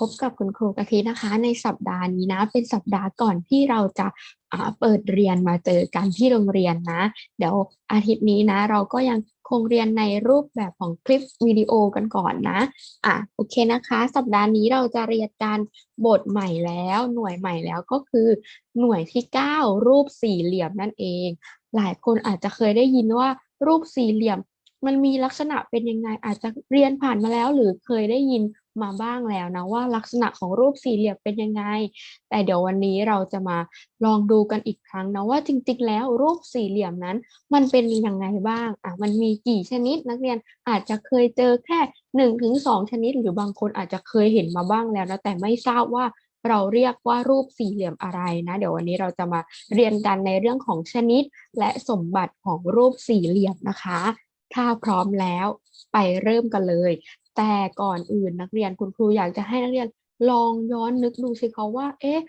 พบกับคุณครูกะทินะคะ ในสัปดาห์นี้นะ เป็นสัปดาห์ก่อนที่เราจะเปิดเรียนมาเจอกันที่โรงเรียนนะ เดี๋ยวอาทิตย์นี้นะ เราก็ยังคงเรียนในรูปแบบของคลิปวิดีโอกันก่อนนะอะโอเคนะคะ สัปดาห์นี้เราจะเรียนการบทใหม่แล้ว หน่วยใหม่แล้วก็คือ หน่วยที่ 9 รูปสี่เหลี่ยมนั่นเอง หลายคนอาจจะเคยได้ยินว่ารูปสี่เหลี่ยมมันมีลักษณะเป็นยังไงอาจจะเรียนผ่านมาแล้วหรือเคยได้ยิน มาบ้างแล้วนะว่าลักษณะของรูปสี่เหลี่ยมเป็นยังไง แต่เดี๋ยววันนี้เราจะมาลองดูกันอีกครั้งนะว่าจริง ๆ แล้วรูปสี่เหลี่ยมนั้น มันเป็นยังไงบ้างอะมันมีกี่ชนิดนักเรียนอาจจะเคยเจอแค่หนึ่งถึงสองชนิด หรือบางคนอาจจะเคยเห็นมาบ้างแล้วนะแต่ไม่ทราบว่าเราเรียกว่ารูปสี่เหลี่ยมอะไรนะ เดี๋ยววันนี้เราจะมาเรียนกันในเรื่องของชนิด และสมบัติของรูปสี่เหลี่ยมนะคะ ถ้าพร้อมแล้วไปเริ่มกันเลย แต่ก่อนอื่นนักเรียนคุณครูอยากจะให้นักเรียนลองย้อนนึกดูสิเขาว่า เอ๊ะ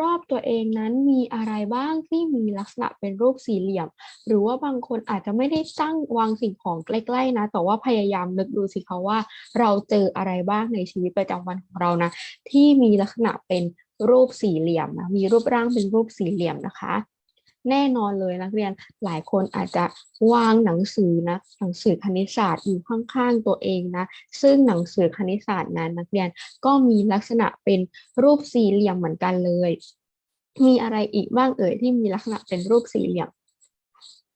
รอบๆตัวเองนั้นมีอะไรบ้างที่มีลักษณะเป็นรูปสี่เหลี่ยม หรือว่าบางคนอาจจะไม่ได้ตั้งวางสิ่งของใกล้ๆนะ แต่ว่าพยายามนึกดูสิเขาว่า เราเจออะไรบ้างในชีวิตประจำวันของเรานะ ที่มีลักษณะเป็นรูปสี่เหลี่ยมนะ มีรูปร่างเป็นรูปสี่เหลี่ยมนะคะ แน่นอนเลยนักเรียนหลายคนอาจจะวางหนังสือนะหนังสือคณิตศาสตร์อยู่ข้างๆตัวเองนะ ซึ่งหนังสือคณิตศาสตร์นั้นนักเรียนก็มีลักษณะเป็นรูปสี่เหลี่ยมเหมือนกันเลย มีอะไรอีกบ้างเอ่ยที่มีลักษณะเป็นรูปสี่เหลี่ยม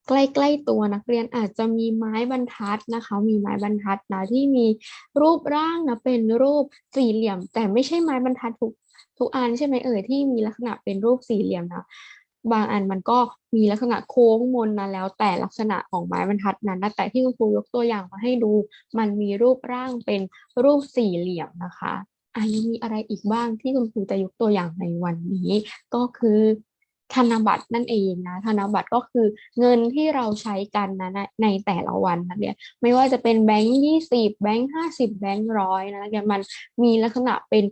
ใกล้ๆตัวนักเรียนอาจจะมีไม้บรรทัดนะคะ มีไม้บรรทัดนะที่มีรูปร่างนะเป็นรูปสี่เหลี่ยม แต่ไม่ใช่ไม้บรรทัดทุกทุกอันใช่ไหมเอ่ยที่มีลักษณะเป็นรูปสี่เหลี่ยมนะ บางอันมันก็มีลักษณะโค้งมนนะแล้วแต่ลักษณะของไม้บรรทัดนั้นแต่ที่คุณครูยกตัวอย่างมาให้ดู มันมีรูปร่างเป็นรูปสี่เหลี่ยมนะคะอันนี้มีอะไรอีกบ้างที่คุณครูจะยกตัวอย่างในวันนี้ ก็คือ ธนบัตรนั่นเองนะธนบัตรก็คือเงินที่เราใช้กันนะในแต่ละวันนะเนี่ยไม่ว่าจะเป็นแบงค์ยี่สิบแบงค์ห้าสิบแบงค์ร้อยนะเนี่ยมันมีลักษณะเป็น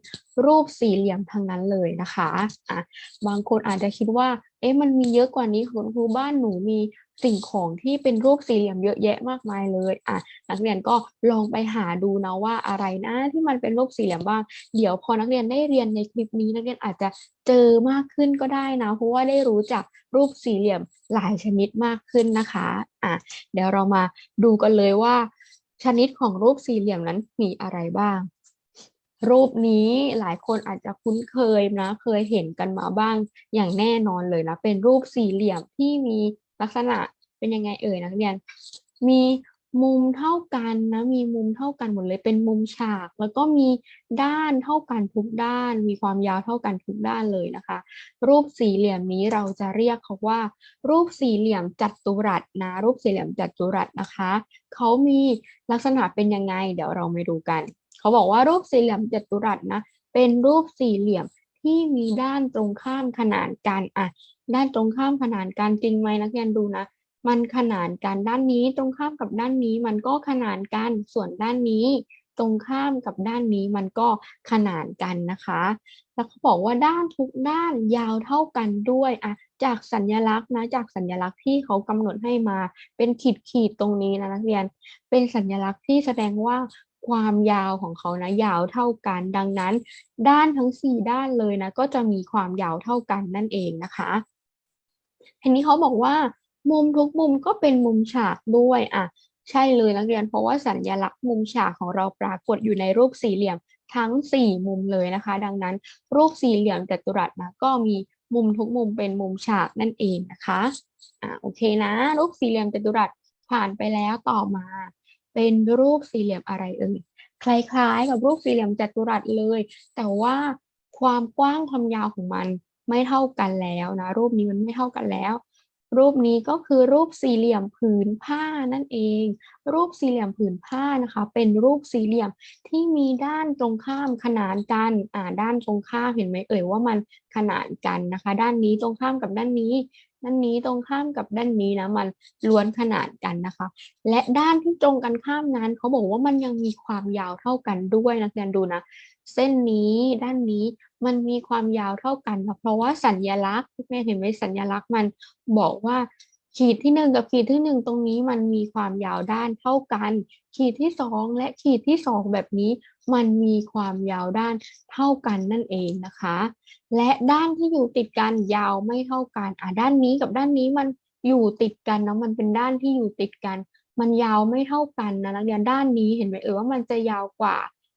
รูปสี่เหลี่ยมทั้งนั้นเลยนะคะอะบางคนอาจจะคิดว่าเอ๊ะมันมีเยอะกว่านี้คุณครูบ้านหนูมี สิ่งของที่เป็นรูปสี่เหลี่ยมเยอะแยะมากมายเลยอะนักเรียนก็ลองไปหาดูนะว่าอะไรนะที่มันเป็นรูปสี่เหลี่ยมบ้าง เดี๋ยวพอนักเรียนได้เรียนในคลิปนี้นักเรียนอาจจะเจอมากขึ้นก็ได้นะ เพราะว่าได้รู้จักรูปสี่เหลี่ยมหลายชนิดมากขึ้นนะคะอะเดี๋ยวเรามาดูกันเลยว่า ชนิดของรูปสี่เหลี่ยมนั้นมีอะไรบ้างรูปนี้หลายคนอาจจะคุ้นเคยนะ เคยเห็นกันมาบ้างอย่างแน่นอนเลยนะ เป็นรูปสี่เหลี่ยมที่มี ลักษณะเป็นยังไงเอ่ยนักเรียน มีมุมเท่ากันนะ มีมุมเท่ากันหมดเลย เป็นมุมฉาก แล้วก็มีด้านเท่ากันทุกด้าน มีความยาวเท่ากันทุกด้านเลยนะคะ รูปสี่เหลี่ยมนี้เราจะเรียกเขาว่า รูปสี่เหลี่ยมจัตุรัสนะ รูปสี่เหลี่ยมจัตุรัสนะคะ เขามีลักษณะเป็นยังไง เดี๋ยวเราไปดูกัน เขาบอกว่ารูปสี่เหลี่ยมจัตุรัสนะ เป็นรูปสี่เหลี่ยมที่มีด้านตรงข้ามขนานกัน อะ ด้านตรงข้ามขนานกันจริงไหมนักเรียนดูนะ มันขนานกันด้านนี้ตรงข้ามกับด้านนี้ มันก็ขนานกันส่วนด้านนี้ ตรงข้ามกับด้านนี้มันก็ขนานกันนะคะ แล้วเขาบอกว่าด้านทุกด้านยาวเท่ากันด้วยอะจากสัญลักษณ์นะจากสัญลักษณ์ที่เขากำหนดให้มาเป็นขีดขีดตรงนี้นะนักเรียน เป็นสัญลักษณ์ที่แสดงว่าความยาวของเขานะยาวเท่ากัน ดังนั้น ด้านทั้งสี่ด้านเลยนะก็จะมีความยาวเท่ากันนั่นเองนะคะ ทีนี้เขาบอกว่ามุมทุกมุมก็เป็นมุมฉากด้วยอะใช่เลยนักเรียนเพราะว่าสัญลักษณ์มุมฉากของเราปรากฏอยู่ในรูปสี่เหลี่ยมทั้งสี่มุมเลยนะคะ ดังนั้นรูปสี่เหลี่ยมจัตุรัสนะก็มีมุมทุกมุมเป็นมุมฉากนั่นเองนะคะอ่าโอเคนะ รูปสี่เหลี่ยมจัตุรัสผ่านไปแล้วต่อมา เป็นรูปสี่เหลี่ยมอะไรเอ่ยคล้ายๆ กับรูปสี่เหลี่ยมจัตุรัสเลย แต่ว่าความกว้างความยาวของมัน ไม่เท่ากันแล้วนะ รูปนี้มันไม่เท่ากันแล้ว รูปนี้ก็คือรูปสี่เหลี่ยมผืนผ้านั่นเอง รูปสี่เหลี่ยมผืนผ้านะคะ เป็นรูปสี่เหลี่ยมที่มีด้านตรงข้ามขนานกันอ่าด้านตรงข้ามเห็นไหมเอ่ยว่ามันขนานกันนะคะ ด้านนี้ตรงข้ามกับด้านนี้ ด้านนี้ตรงข้ามกับด้านนี้นะมันล้วนขนาดกันนะคะ และด้านที่ตรงกันข้ามนั้นเขาบอกว่ามันยังมีความยาวเท่ากันด้วยนะเรียนดูนะ เส้นนี้ด้านนี้มันมีความยาวเท่ากันนะเพราะว่าสัญญลักษณ์ที่แม่เห็นไหมสัญญลักษณ์มันบอกว่าขีดที่หนึ่งกับขีดที่หนึ่งตรงนี้มันมีความยาวด้านเท่ากัน ขีดที่สองและขีดที่สองแบบนี้ มันมีความยาวด้านเท่ากันนั่นเองนะคะ และด้านที่อยู่ติดกันยาวไม่เท่ากันอะด้านนี้กับด้านนี้มันอยู่ติดกันเนาะมันเป็นด้านที่อยู่ติดกัน มันยาวไม่เท่ากันนะนักเรียนด้านนี้เห็นไหมเออว่ามันจะยาวกว่า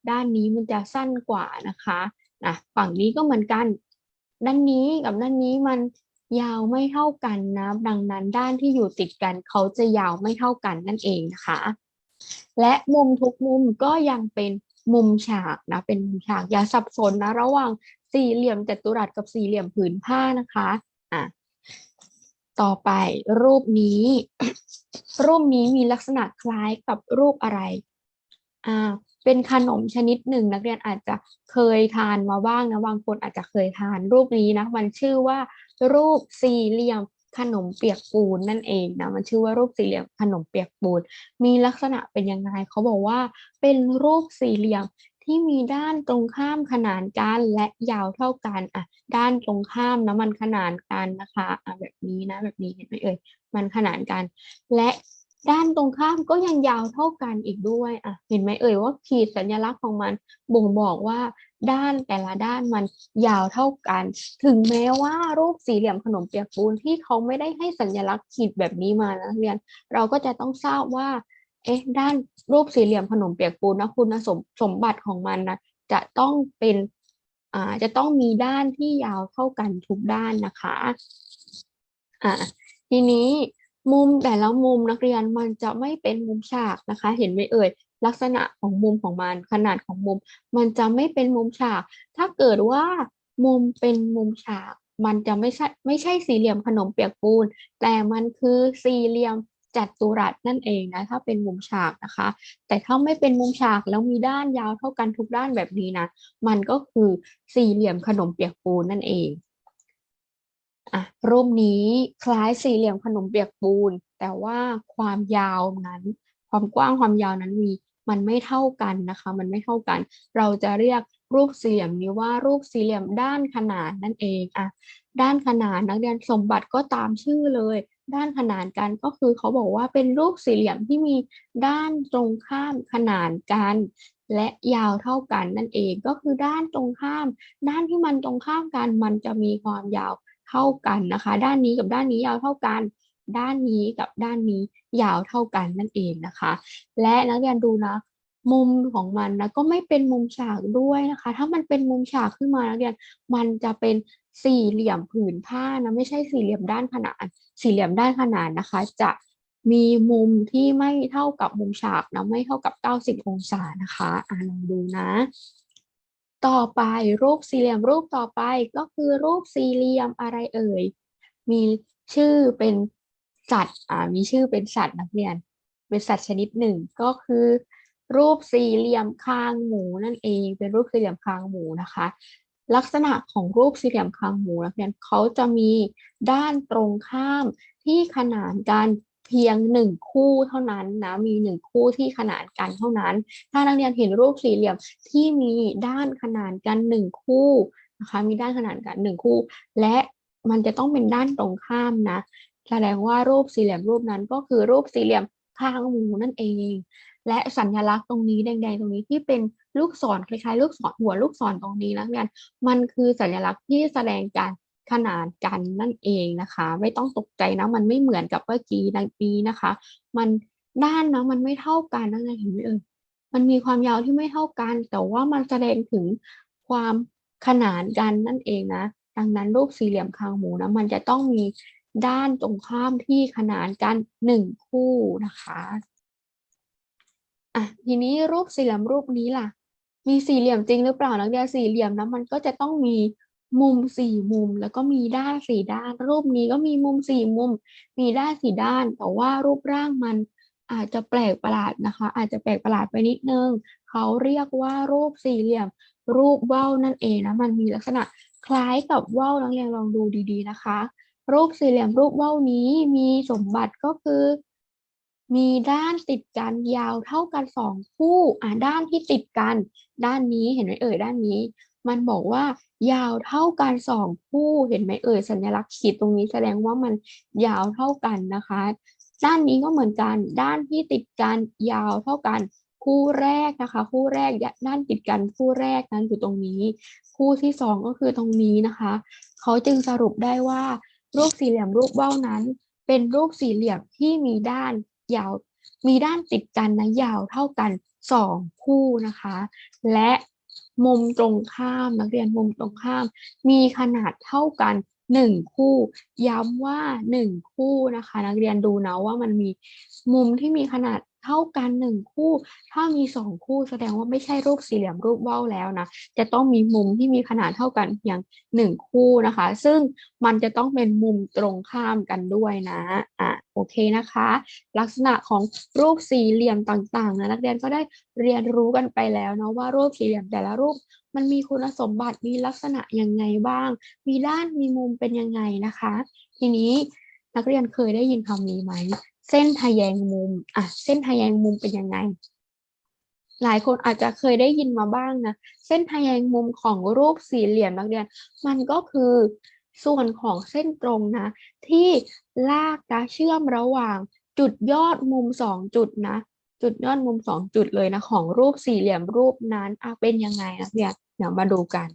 ด้านนี้มันจะสั้นกว่านะคะนะฝั่งนี้ก็เหมือนกัน ด้านนี้กับด้านนี้มันยาวไม่เท่ากันนะ ดังนั้นด้านที่อยู่ติดกันเขาจะยาวไม่เท่ากันนั่นเองนะคะ และมุมทุกมุมก็ยังเป็น มุมฉากนะเป็นมุมฉากอย่าสับสนนะระหว่างสี่เหลี่ยมจัตุรัสกับสี่เหลี่ยมผืนผ้านะคะอะต่อไปรูปนี้ รูปนี้มีลักษณะคล้ายกับรูปอะไรอ่าเป็นขนมชนิดหนึ่ง นักเรียนอาจจะเคยทานมาบ้างนะบางคนอาจจะเคยทาน รูปนี้นะมันชื่อว่า รูปสี่เหลี่ยม ขนมเปียกปูนนั่นเองนะมันชื่อว่ารูปสี่เหลี่ยมขนมเปียกปูน มีลักษณะเป็นยังไงเขาบอกว่า เป็นรูปสี่เหลี่ยมที่มีด้านตรงข้ามขนานกันและยาวเท่ากันอะด้านตรงข้ามนะมันขนานกันนะคะอะแบบนี้นะแบบนี้เห็นไหมเอ่ยมันขนานกัน และ ด้านตรงข้ามก็ยังยาวเท่ากันอีกด้วยอะเห็นไหมเอ่ยว่าขีดสัญลักษณ์ของมัน บ่งบอกว่าด้านแต่ละด้านมันยาวเท่ากัน ถึงแม้ว่ารูปสี่เหลี่ยมขนมเปียกปูนที่เขาไม่ได้ให้สัญลักษณ์ขีดแบบนี้มานะเรียน เราก็จะต้องทราบว่า เอ๊ะ ด้านรูปสี่เหลี่ยมขนมเปียกปูนนะคุณสมสมบัติของมันนะจะต้องเป็นอ่าจะต้องมีด้านที่ยาวเท่ากันทุกด้านนะคะอ่าทีนี้ มุมแต่ละมุมนักเรียนมันจะไม่เป็นมุมฉากนะคะ เห็นไหมเอ่ย ลักษณะของมุมของมันขนาดของมุม มันจะไม่เป็นมุมฉาก ถ้าเกิดว่ามุมเป็นมุมฉาก มันจะไม่ใช่ไม่ใช่สี่เหลี่ยมขนมเปียกปูน แต่มันคือสี่เหลี่ยมจัตุรัสนั่นเองนะถ้าเป็นมุมฉากนะคะ แต่ถ้าไม่เป็นมุมฉากแล้วมีด้านยาวเท่ากันทุกด้านแบบนี้นะ มันก็คือสี่เหลี่ยมขนมเปียกปูนนั่นเอง อะรูปนี้คล้ายสี่เหลี่ยมขนมเปียกปูน แต่ว่าความยาวนั้น ความกว้างความยาวนั้นมีมันไม่เท่ากันนะคะ มันไม่เท่ากัน เราจะเรียกรูปสี่เหลี่ยมนี้ว่ารูปสี่เหลี่ยมด้านขนานนั่นเองอะด้านขนานนักเรียนสมบัติก็ตามชื่อเลย ด้านขนานกันก็คือเขาบอกว่าเป็นรูปสี่เหลี่ยมที่มีด้านตรงข้ามขนานกัน และยาวเท่ากันนั่นเองก็คือด้านตรงข้าม ด้านที่มันตรงข้ามกันมันจะมีความยาว เท่ากันนะคะ ด้านนี้กับด้านนี้ยาวเท่ากัน ด้านนี้กับด้านนี้ยาวเท่ากันนั่นเองนะคะ และนักเรียนดูนะมุมของมันนะก็ไม่เป็นมุมฉากด้วยนะคะ ถ้ามันเป็นมุมฉากขึ้นมานักเรียนมันจะเป็นสี่เหลี่ยมผืนผ้านะไม่ใช่สี่เหลี่ยมด้านขนาน สี่เหลี่ยมด้านขนานนะคะ จะมีมุมที่ไม่เท่ากับมุมฉากนะไม่เท่ากับ 90 องศานะคะอ่าลองดูนะ ต่อไปรูปสี่เหลี่ยมรูปต่อไปก็คือรูปสี่เหลี่ยมอะไรเอ่ย มีชื่อเป็นสัตว์อ่ามีชื่อเป็นสัตว์นักเรียน เป็นสัตว์ชนิดหนึ่งก็คือ รูปสี่เหลี่ยมคางหมูนั่นเอง เป็นรูปสี่เหลี่ยมคางหมูนะคะ ลักษณะของรูปสี่เหลี่ยมคางหมูนักเรียนเขาจะมีด้านตรงข้ามที่ขนานกัน เพียงหนึ่งคู่เท่านั้นนะมีหนึ่งคู่ที่ขนานกันเท่านั้น ถ้านักเรียนเห็นรูปสี่เหลี่ยมที่มีด้านขนานกันหนึ่งคู่นะคะมีด้านขนานกันหนึ่งคู่ และมันจะต้องเป็นด้านตรงข้ามนะแสดงว่ารูปสี่เหลี่ยมรูปนั้นก็คือรูปสี่เหลี่ยมคางหมูนั่นเอง และสัญลักษณ์ตรงนี้แดงๆตรงนี้ที่เป็นลูกศรคล้ายๆ ลูกศรหัวลูกศรตรงนี้นะเรียนมันคือสัญลักษณ์ที่แสดงการ ขนานกันนั่นเองนะคะ ไม่ต้องตกใจนะมันไม่เหมือนกับเมื่อกี้ในปีนะคะ มันด้านนะมันไม่เท่ากันนะเห็นไหมเอ่ยมันมีความยาวที่ไม่เท่ากัน แต่ว่ามันแสดงถึงความขนานกันนั่นเองนะดังนั้นรูปสี่เหลี่ยมคางหมูนะมันจะต้องมีด้านตรงข้ามที่ขนานกันหนึ่งคู่นะคะอะทีนี้รูปสี่เหลี่ยมรูปนี้ล่ะ มีสี่เหลี่ยมจริงหรือเปล่านักเรียนสี่เหลี่ยมนะมันก็จะต้องมี มุมสี่มุม แล้วก็มีด้านสี่ด้าน รูปนี้ก็มีมุมสี่มุม มีด้านสี่ด้าน แต่ว่ารูปร่างมันอาจจะแปลกประหลาดนะคะ อาจจะแปลกประหลาดไปนิดนึง เขาเรียกว่ารูปสี่เหลี่ยม รูปว่าวนั่นเองนะ มันมีลักษณะคล้ายกับว่าวนักเรียนลองดูดีๆนะคะ รูปสี่เหลี่ยมรูปว่าวนี้มีสมบัติก็คือ มีด้านติดกันยาวเท่ากันสองคู่ อ่าด้านที่ติดกัน ด้านนี้เห็นไหมเอ่ยด้านนี้ มันบอกว่ายาวเท่ากันสองคู่เห็นไหมเอ่ยสัญลักษณ์ขีดตรงนี้แสดงว่ามันยาวเท่ากันนะคะ ด้านนี้ก็เหมือนกันด้านที่ติดกันยาวเท่ากันคู่แรกนะคะ คู่แรกด้านติดกันคู่แรกนั้นอยู่ตรงนี้ คู่ที่สองก็คือตรงนี้นะคะเขาจึงสรุปได้ว่ารูปสี่เหลี่ยมรูปเบ้านั้น เป็นรูปสี่เหลี่ยมที่มีด้านยาว มีด้านติดกันนะยาวเท่ากันสองคู่นะคะ และ มุมตรงข้ามนักเรียนมุมตรงข้าม มีขนาดเท่ากันหนึ่งคู่ ย้ำว่าหนึ่งคู่นะคะ นักเรียนดูนะว่ามันมีมุมที่มีขนาด เท่ากันหนึ่งคู่ ถ้ามีสองคู่แสดงว่าไม่ใช่รูปสี่เหลี่ยมรูปเว้าแล้วนะ จะต้องมีมุมที่มีขนาดเท่ากันเพียงหนึ่งคู่นะคะ ซึ่งมันจะต้องเป็นมุมตรงข้ามกันด้วยนะ อะโอเคนะคะ ลักษณะของรูปสี่เหลี่ยมต่างๆนะนักเรียนก็ได้เรียนรู้กันไปแล้วเนาะว่ารูปสี่เหลี่ยมแต่ละรูปมันมีคุณสมบัติมีลักษณะยังไงบ้าง มีด้านมีมุมเป็นยังไงนะคะ ทีนี้นักเรียนเคยได้ยินคำนี้ไหม เส้นทะแยงมุมอะเส้นทะแยงมุมเป็นยังไง หลายคนอาจจะเคยได้ยินมาบ้างนะเส้นทะแยงมุมของรูปสี่เหลี่ยมนักเรียน มันก็คือส่วนของเส้นตรงนะ ที่ลากนะเชื่อมระหว่างจุดยอดมุมสองจุดนะ จุดยอดมุมสองจุดเลยนะ ของรูปสี่เหลี่ยมรูปนั้นอะเป็นยังไงนักเรียเดี๋ยวมาดูกัน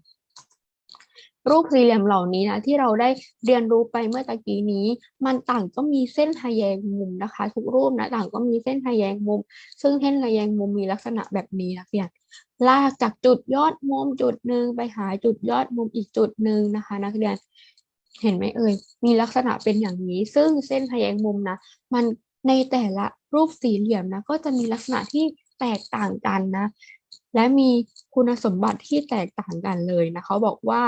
รูปสี่เหลี่ยมเหล่านี้นะที่เราได้เรียนรู้ไปเมื่อตะกี้นี้ มันต่างก็มีเส้นทะแยงมุมนะคะ ทุกรูปนะต่างก็มีเส้นทะแยงมุม ซึ่งเส้นทะแยงมุมมีลักษณะแบบนี้นะเพื่อนลากจากจุดยอดมุมจุดหนึ่งไปหาจุดยอดมุมอีกจุดหนึ่งนะคะ นักเรียนเห็นไหมเอ่ยมีลักษณะเป็นอย่างนี้ ซึ่งเส้นทะแยงมุมนะมันในแต่ละรูปสี่เหลี่ยมนะก็จะมีลักษณะที่แตกต่างกันนะ และมีคุณสมบัติที่แตกต่างกันเลยนะเขาบอกว่า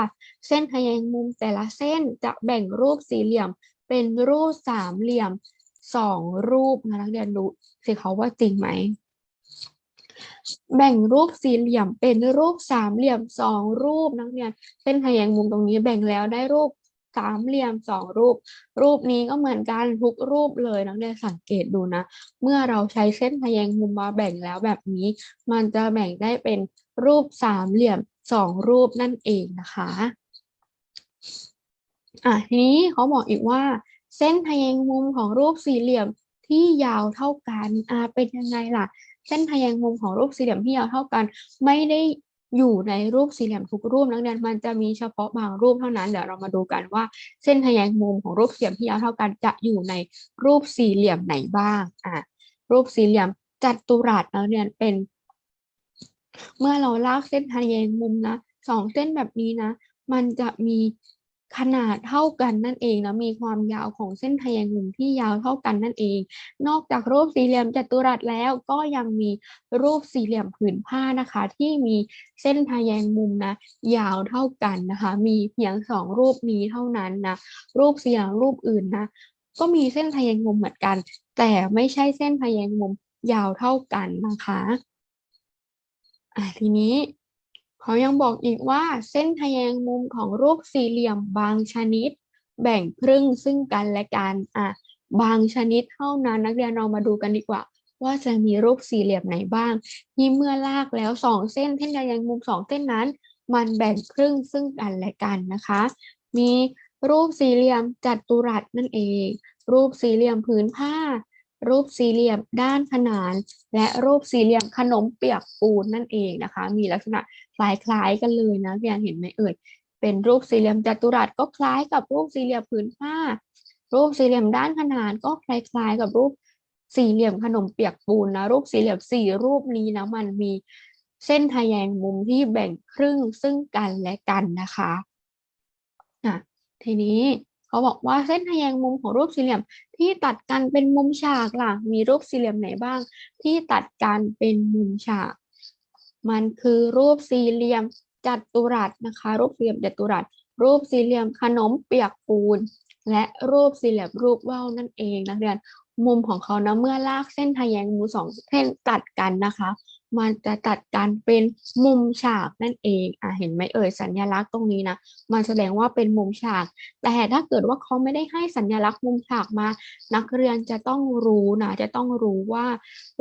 เส้นทะแยงมุมแต่ละเส้นจะแบ่งรูปสี่เหลี่ยม เป็นรูปสามเหลี่ยมสองรูปนะนักเรียนดูสิเขาว่าจริงไหมแบ่งรูปสี่เหลี่ยมเป็นรูปสามเหลี่ยมสองรูปนักเรียนเส้นทะแยงมุมตรงนี้แบ่งแล้วได้รูป สามเหลี่ยมสองรูป รูปนี้ก็เหมือนกันทุกรูปเลยนักเรียนสังเกตดูนะ เมื่อเราใช้เส้นทะแยงมุมมาแบ่งแล้วแบบนี้ มันจะแบ่งได้เป็นรูปสามเหลี่ยมสองรูปนั่นเองนะคะอะทีนี้เขาบอกอีกว่า เส้นทะแยงมุมของรูปสี่เหลี่ยมที่ยาวเท่ากันอะเป็นยังไงล่ะ เส้นทะแยงมุมของรูปสี่เหลี่ยมที่ยาวเท่ากัน ไม่ได้ อยู่ในรูปสี่เหลี่ยมทุกรูปนักเรียนมันจะมีเฉพาะบางรูปเท่านั้นเดี๋ยวเรามาดูกันว่าเส้นทแยงมุมของรูปสี่เหลี่ยมที่ยาวเท่ากันจะอยู่ในรูปสี่เหลี่ยมไหนบ้างอะรูปสี่เหลี่ยมจัตุรัสนักเรียนเป็น เมื่อเราลากเส้นทแยงมุมนะสองเส้นแบบนี้นะ มันจะมี ขนาดเท่ากันนั่นเองนะมีความยาวของเส้นทะแยงมุมที่ยาวเท่ากันนั่นเอง นอกจากรูปสี่เหลี่ยมจัตุรัสแล้วก็ยังมีรูปสี่เหลี่ยมผืนผ้านะคะ ที่มีเส้นทะแยงมุมนะ ยาวเท่ากันนะคะ มีเพียงสองรูปนี้เท่านั้นนะรูปสี่เหลี่ยมรูปอื่นนะก็มีเส้นทะแยงมุมเหมือนกัน แต่ไม่ใช่เส้นทะแยงมุมยาวเท่ากันนะคะอะทีนี้ เขายังบอกอีกว่าเส้นทแยงมุมของรูปสี่เหลี่ยมบางชนิด แบ่งครึ่งซึ่งกันและกันอะบางชนิดเท่านั้นนักเรียนเรามาดูกันดีกว่า ว่าจะมีรูปสี่เหลี่ยมไหนบ้างที่เมื่อลากแล้วสองเส้นเส้นทแยงมุมสองเส้นนั้น มันแบ่งครึ่งซึ่งกันและกันนะคะ มีรูปสี่เหลี่ยมจัตุรัสนั่นเอง รูปสี่เหลี่ยมผืนผ้า รูปสี่เหลี่ยมด้านขนาน และรูปสี่เหลี่ยมขนมเปียกปูนนั่นเองนะคะ มีลักษณะ คล้ายๆกันเลยนะพี่อันเห็นไหมเอ่ยเป็นรูปสี่เหลี่ยมจัตุรัสก็คล้ายกับรูปสี่เหลี่ยมผืนผ้า รูปสี่เหลี่ยมด้านขนานก็คล้ายๆ กับรูปสี่เหลี่ยมขนมเปียกปูนนะรูปสี่เหลี่ยมสี่รูปนี้นะมันมีเส้นทแยงมุมที่แบ่งครึ่งซึ่งกันและกันนะคะอะทีนี้เขาบอกว่าเส้นทแยงมุมของรูปสี่เหลี่ยมที่ตัดกันเป็นมุมฉากล่ะ มีรูปสี่เหลี่ยมไหนบ้าง ที่ตัดกันเป็นมุมฉาก มันคือรูปสี่เหลี่ยมจัตุรัสนะคะ รูปสี่เหลี่ยมจัตุรัส รูปสี่เหลี่ยมขนมเปียกปูน และรูปสี่เหลี่ยมรูปว่าวนั่นเองนักเรียนมุมของเขานะเมื่อลากเส้นทแยงมุมสองเส้นตัดกันนะคะ มันจะตัดกันเป็นมุมฉากนั่นเองอะเห็นไหมเอ่ยสัญลักษณ์ตรงนี้นะมันแสดงว่าเป็นมุมฉาก แต่ถ้าเกิดว่าเขาไม่ได้ให้สัญลักษณ์มุมฉากมา นักเรียนจะต้องรู้นะจะต้องรู้ว่า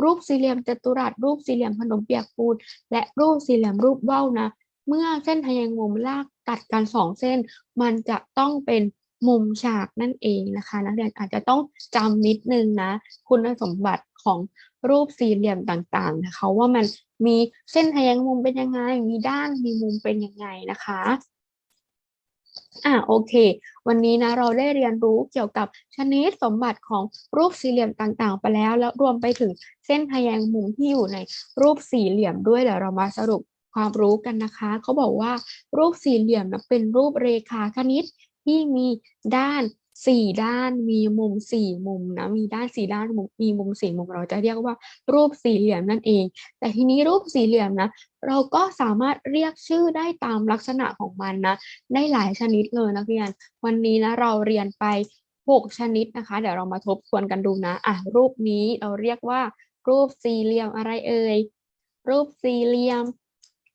รูปสี่เหลี่ยมจัตุรัสรูปสี่เหลี่ยมขนมเปียกปูนและรูปสี่เหลี่ยมรูปว่าวนะ เมื่อเส้นทแยงมุมลากตัดกันสองเส้น มันจะต้องเป็นมุมฉากนั่นเองนะคะ นักเรียนอาจจะต้องจำนิดนึงนะ คุณสมบัติของ รูปสี่เหลี่ยมต่างๆนะคะว่ามันมีเส้นทแยงมุมเป็นยังไง มีด้านมีมุมเป็นยังไงนะคะอ่าโอเค วันนี้นะเราได้เรียนรู้เกี่ยวกับชนิดสมบัติของรูปสี่เหลี่ยมต่างๆ ไปแล้ว แล้วรวมไปถึงเส้นทแยงมุมที่อยู่ในรูปสี่เหลี่ยมด้วยเดี๋ยวเรามาสรุปความรู้กันนะคะ เขาบอกว่ารูปสี่เหลี่ยมนะเป็นรูปเรขาคณิตที่มีด้าน สี่ด้านมีมุมสี่มุมนะมีด้านสี่ด้านมุมมีมุมสี่มุมเราจะเรียกว่ารูปสี่เหลี่ยมนั่นเอง แต่ทีนี้รูปสี่เหลี่ยมนะ เราก็สามารถเรียกชื่อได้ตามลักษณะของมันนะ ได้หลายชนิดเลยนักเรียน วันนี้นะเราเรียนไปหกชนิดนะคะ เดี๋ยวเรามาทบทวนกันดูนะอะรูปนี้เราเรียกว่า รูปสี่เหลี่ยมอะไรเอ่ยรูปสี่เหลี่ยม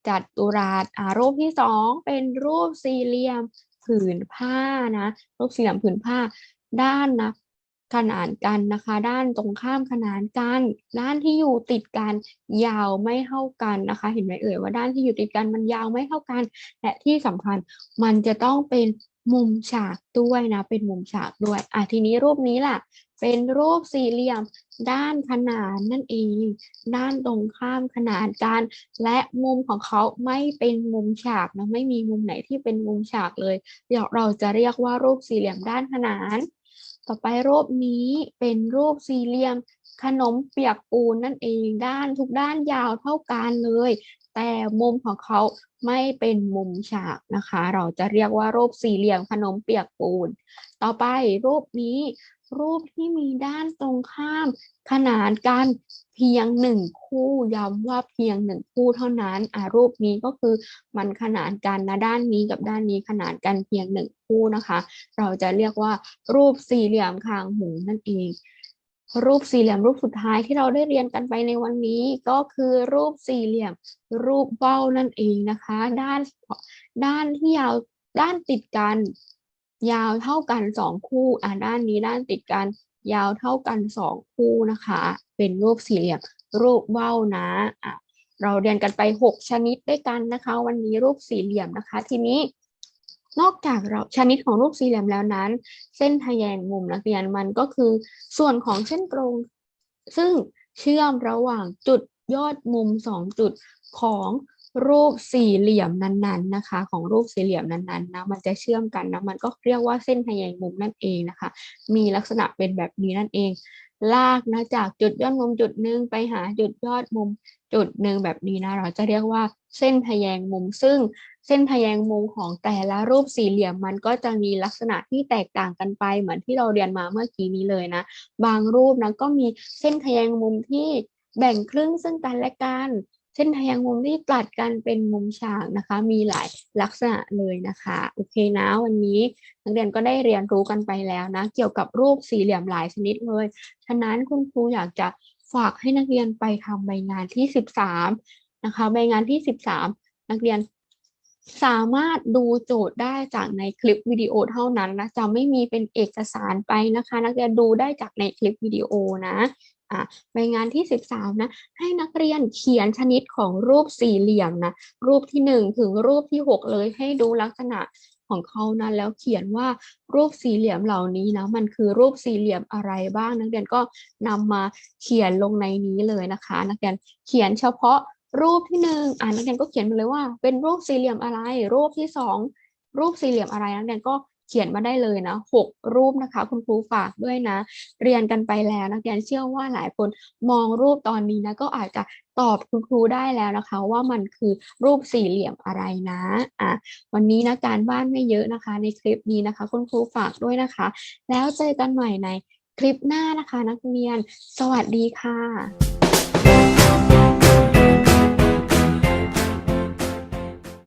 จัตุรัสอ่ารูปที่สองเป็นรูปสี่เหลี่ยม ผืนผ้านะรูปสี่เหลี่ยมผืนผ้า ด้านนะขนานกันนะคะ ด้านตรงข้ามขนานกันด้านที่อยู่ติดกันยาวไม่เท่ากันนะคะ เห็นไหมเอ่ยว่าด้านที่อยู่ติดกันมันยาวไม่เท่ากัน และที่สำคัญมันจะต้องเป็น มุมฉากด้วยนะ เป็นมุมฉากด้วยอะทีนี้รูปนี้ล่ะ เป็นรูปสี่เหลี่ยมด้านขนานนั่นเอง ด้านตรงข้ามขนานกัน และมุมของเขาไม่เป็นมุมฉากนะไม่มีมุมไหนที่เป็นมุมฉากเลยเดี๋ยวเราจะเรียกว่ารูปสี่เหลี่ยมด้านขนาน ต่อไปรูปนี้เป็นรูปสี่เหลี่ยมขนมเปียกปูนนั่นเองด้านทุกด้านยาวเท่ากันเลย แต่มุมของเขาไม่เป็นมุมฉากนะคะ เราจะเรียกว่ารูปสี่เหลี่ยมขนมเปียกปูน ต่อไปรูปนี้ รูปที่มีด้านตรงข้าม ขนานกันเพียงหนึ่งคู่ย้ำว่าเพียงหนึ่งคู่เท่านั้นอ่ารูปนี้ก็คือมันขนานกันนะด้านนี้กับด้านนี้ขนานกันเพียงหนึ่งคู่นะคะ เราจะเรียกว่ารูปสี่เหลี่ยมคางหมูนั่นเอง รูปสี่เหลี่ยมรูปสุดท้ายที่เราได้เรียนกันไปในวันนี้ก็คือรูปสี่เหลี่ยมรูปเบ้านั่นเองนะคะ ด้านด้านที่ยาวด้านติดกันยาวเท่ากันสองคู่อ่าด้านนี้ด้านติดกันยาวเท่ากันสองคู่นะคะ เป็นรูปสี่เหลี่ยมรูปเบ้านะอะเราเรียนกันไปหกชนิดด้วยกันนะคะ วันนี้รูปสี่เหลี่ยมนะคะ ทีนี้ นอกจากเราชนิดของรูปสี่เหลี่ยมแล้วนั้น เส้นทแยงมุมนักเรียนมันก็คือส่วนของเส้นตรง ซึ่งเชื่อมระหว่างจุดยอดมุมสองจุดของรูปสี่เหลี่ยมนั้นๆนะคะ ของรูปสี่เหลี่ยมนั้นๆนะมันจะเชื่อมกันนะมันก็เรียกว่าเส้นทแยงมุมนั่นเองนะคะ มีลักษณะเป็นแบบนี้นั่นเอง ลากนะจากจุดยอดมุมจุดหนึ่งไปหาจุดยอดมุมจุดหนึ่งแบบนี้นะเราจะเรียกว่าเส้นทแยงมุมซึ่ง เส้นทแยงมุมของแต่ละรูปสี่เหลี่ยมมันก็จะมีลักษณะที่แตกต่างกันไป เหมือนที่เราเรียนมาเมื่อกี้นี้เลยนะ บางรูปนะก็มีเส้นทแยงมุมที่แบ่งครึ่งซึ่งกันและกัน เส้นทแยงมุมที่ตัดกันเป็นมุมฉากนะคะ มีหลายลักษณะเลยนะคะ โอเคนะวันนี้นักเรียนก็ได้เรียนรู้กันไปแล้วนะ เกี่ยวกับรูปสี่เหลี่ยมหลายชนิดเลย ฉะนั้นคุณครูอยากจะฝากให้นักเรียนไปทำใบงานที่ 13 นะคะ ใบงานที่ 13 นักเรียน สามารถดูโจทย์ได้จากในคลิปวิดีโอเท่านั้นนะจะไม่มีเป็นเอกสารไปนะคะ นักเรียนดูได้จากในคลิปวิดีโอนะอะใบงานที่ 13 นะ ให้นักเรียนเขียนชนิดของรูปสี่เหลี่ยมนะ รูปที่ 1 ถึงรูปที่ 6 เลยให้ดูลักษณะของเขานะแล้วเขียนว่ารูปสี่เหลี่ยมเหล่านี้นะมันคือรูปสี่เหลี่ยมอะไรบ้าง นักเรียนก็นำมาเขียนลงในนี้เลยนะคะ นักเรียนเขียนเฉพาะ รูปที่หนึ่งอ่านักเรียนก็เขียนมาเลยว่า เป็นรูปสี่เหลี่ยมอะไร รูปที่สองรูปสี่เหลี่ยมอะไรนักเรียนก็เขียนมาได้เลยนะหกรูปนะคะ คุณครูฝากด้วยนะ เรียนกันไปแล้วนักเรียนเชื่อว่าหลายคนมองรูปตอนนี้นะก็อาจจะตอบคุณครูได้แล้วนะคะ ว่ามันคือรูปสี่เหลี่ยมอะไรนะอะวันนี้นะการบ้านไม่เยอะนะคะ ในคลิปนี้นะคะ คุณครูฝากด้วยนะคะ แล้วเจอกันใหม่ในคลิปหน้านะคะ นักเรียน สวัสดีค่ะ